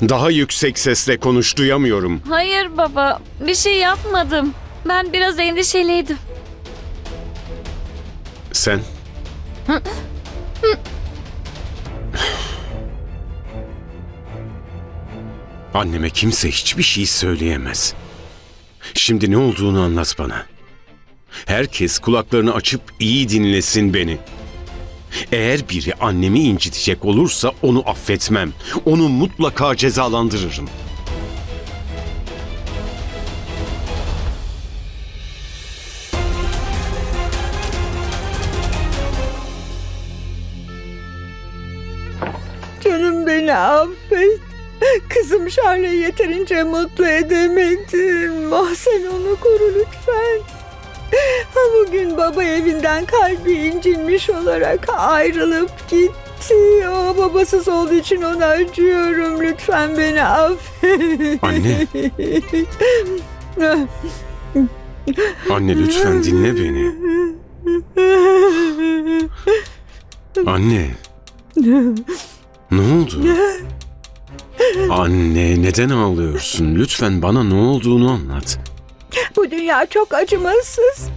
Daha yüksek sesle konuş duyamıyorum. Hayır baba, bir şey yapmadım. Ben biraz endişeliydim. Sen? Anneme kimse hiçbir şey söyleyemez. Şimdi ne olduğunu anlat bana. Herkes kulaklarını açıp iyi dinlesin beni. Eğer biri annemi incitecek olursa onu affetmem. Onu mutlaka cezalandırırım. Canım beni affet. Kızım Şarla'yı yeterince mutlu edemedim. Ah sen onu koru lütfen. Bugün baba evinden kalbi incinmiş olarak ayrılıp gitti. O babasız olduğu için ona acıyorum. Lütfen beni affet. Anne. Anne lütfen dinle beni. Anne. Ne oldu? Anne neden ağlıyorsun? Lütfen bana ne olduğunu anlat. Bu dünya çok acımasız.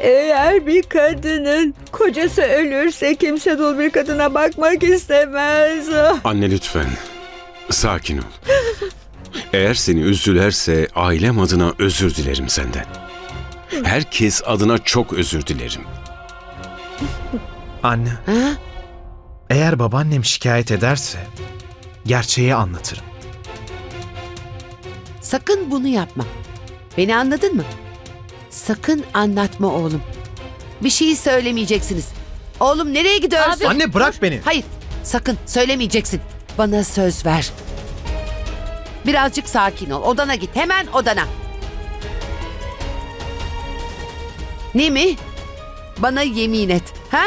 Eğer bir kadının kocası ölürse kimse dul bir kadına bakmak istemez. Anne lütfen. Sakin ol. Eğer seni üzdülerse ailem adına özür dilerim senden. Herkes adına çok özür dilerim. Anne. Eğer babaannem şikayet ederse gerçeği anlatırım. Sakın bunu yapma. Beni anladın mı? Sakın anlatma oğlum. Bir şey söylemeyeceksiniz. Oğlum nereye gidiyorsun? Abi- Anne bırak beni. Hayır, sakın söylemeyeceksin. Bana söz ver. Birazcık sakin ol. Odana git. Hemen odana. Ne mi? Bana yemin et. Ha?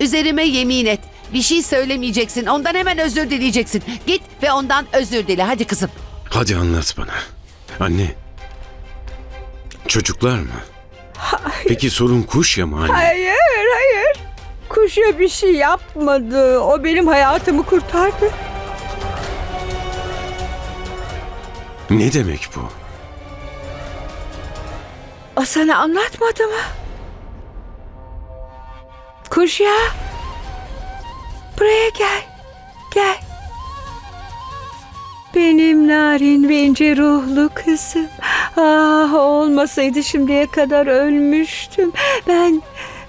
Üzerime yemin et. Bir şey söylemeyeceksin. Ondan hemen özür dileyeceksin. Git ve ondan özür dile. Hadi kızım. Hadi anlat bana. Anne. Çocuklar mı? Peki sorun kuş ya mı anne? Hayır, hayır. Kuşa bir şey yapmadı. O benim hayatımı kurtardı. Ne demek bu? O sana anlatmadı mı? Kuş ya. Buraya gel. Gel. Benim narin ve ince ruhlu kızım. Ah olmasaydı şimdiye kadar ölmüştüm. Ben,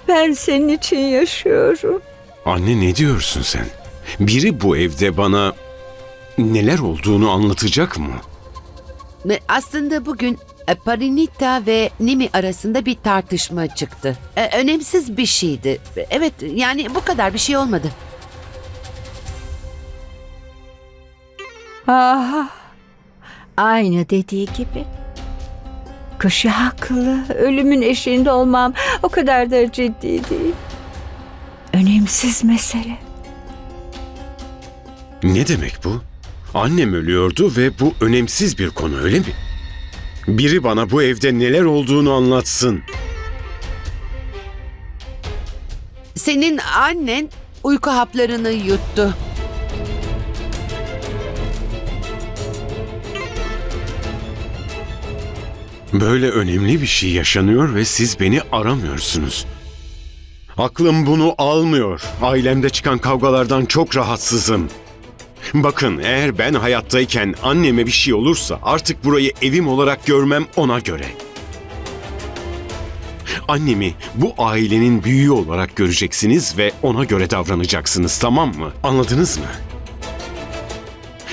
ben senin için yaşıyorum. Anne ne diyorsun sen? Biri bu evde bana neler olduğunu anlatacak mı? Ve Aslında bugün e, Parinita ve Nimi arasında bir tartışma çıktı. E, Önemsiz bir şeydi. E, Evet yani bu kadar bir şey olmadı. Ah, aynı dediği gibi. Kuşu haklı. Ölümün eşiğinde olmam o kadar da ciddi değil. Önemsiz mesele. Ne demek bu? Annem ölüyordu ve bu önemsiz bir konu öyle mi? Biri bana bu evde neler olduğunu anlatsın. Senin annen uyku haplarını yuttu. Böyle önemli bir şey yaşanıyor ve siz beni aramıyorsunuz. Aklım bunu almıyor. Ailemde çıkan kavgalardan çok rahatsızım. Bakın eğer ben hayattayken anneme bir şey olursa artık burayı evim olarak görmem ona göre. Annemi bu ailenin büyüğü olarak göreceksiniz ve ona göre davranacaksınız tamam mı? Anladınız mı?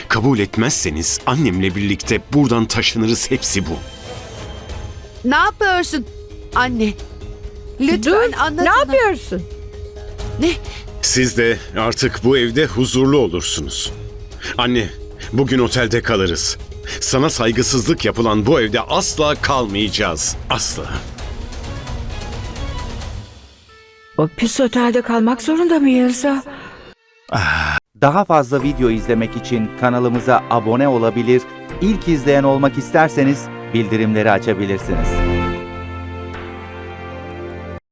Kabul etmezseniz annemle birlikte buradan taşınırız hepsi bu. Ne yapıyorsun anne? Lütfen Dur, anlat ne ona. yapıyorsun? Ne? Siz de artık bu evde huzurlu olursunuz. Anne, bugün otelde kalırız. Sana saygısızlık yapılan bu evde asla kalmayacağız. Asla. O pis otelde kalmak zorunda mıyız? Daha fazla video izlemek için kanalımıza abone olabilir, ilk izleyen olmak isterseniz bildirimleri açabilirsiniz.